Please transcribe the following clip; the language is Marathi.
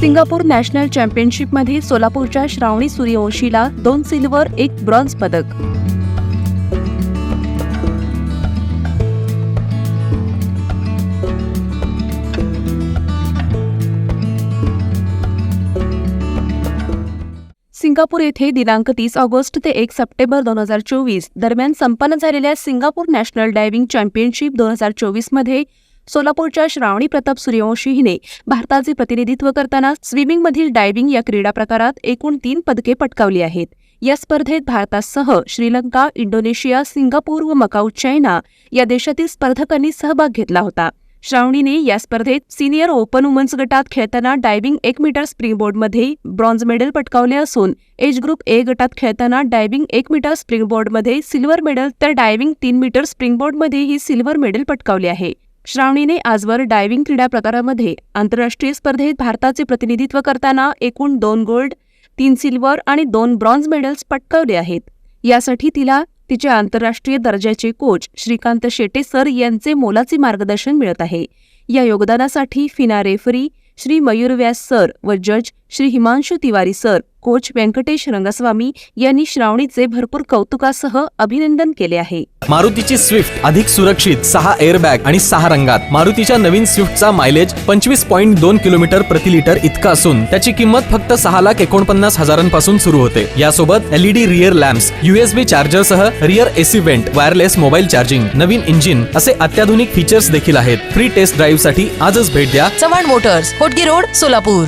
सिंगापूर नॅशनल चॅम्पियनशिपमध्ये सोलापूरच्या श्रावणी सूर्यवंशीला दोन सिल्वर एक ब्रॉन्झ पदक. सिंगापूर येथे दिनांक तीस ऑगस्ट ते एक सप्टेंबर दोन हजार चोवीस दरम्यान संपन्न झालेल्या सिंगापूर नॅशनल डायव्हिंग चॅम्पियनशिप दोन हजार चोवीसमध्ये सोलापूरच्या श्रावणी प्रताप सूर्यवंशी हिने भारताचे प्रतिनिधित्व करताना स्विमिंगमधील डायव्हिंग या क्रीडा प्रकारात एकूण तीन पदके पटकावली आहेत. या स्पर्धेत भारतासह श्रीलंका इंडोनेशिया सिंगापूर व मकाऊ चायना या देशातील स्पर्धकांनी सहभाग घेतला होता. श्रावणीने या स्पर्धेत सिनियर ओपन वुमन्स गटात खेळताना डायव्हिंग एक मीटर स्प्रिंगबोर्डमध्ये ब्रॉन्झ मेडल पटकावले असून एज ग्रुप ए गटात खेळताना डायव्हिंग एक मीटर स्प्रिंगबोर्डमध्ये सिल्वर मेडल तर डायव्हिंग तीन मीटर स्प्रिंगबोर्डमध्येही सिल्वर मेडल पटकावले आहे. श्रावणीने आजवर डायव्हिंग क्रीडा प्रकारामध्ये आंतरराष्ट्रीय स्पर्धेत भारताचे प्रतिनिधित्व करताना एकूण दोन गोल्ड तीन सिल्वर आणि दोन ब्रॉन्झ मेडल्स पटकावले आहेत. यासाठी तिला तिचे आंतरराष्ट्रीय दर्जाचे कोच श्रीकांत शेटे सर यांचे मोलाचे मार्गदर्शन मिळत आहे. या योगदानासाठी FINA referee Shri Mayur Vyas sir व जज श्री हिमांशु तिवारी सर कोच व्यंकटेश रंगस्वामी यांनी श्रावणीचे भरपूर कौतुकासह अभिनंदन केले आहे. मारुतीची स्विफ्ट अधिक सुरक्षित सहा एअरबॅग आणि सहा रंगात. मारुतीच्या नवीन स्विफ्टचा मायलेज पंचवीस पॉईंट दोन किलोमीटर प्रति लिटर इतका असून त्याची किंमत फक्त सहा लाख एकोणपन्नास हजारांपासून सुरू होते. यासोबत LED rear lamps USB charger सह rear AC vent wireless mobile charging नवीन इंजिन असे अत्याधुनिक फीचर्स देखील आहेत. फ्री टेस्ट ड्राईव्हसाठी आजच भेट द्या. Chavan motors Hotgi road Solapur.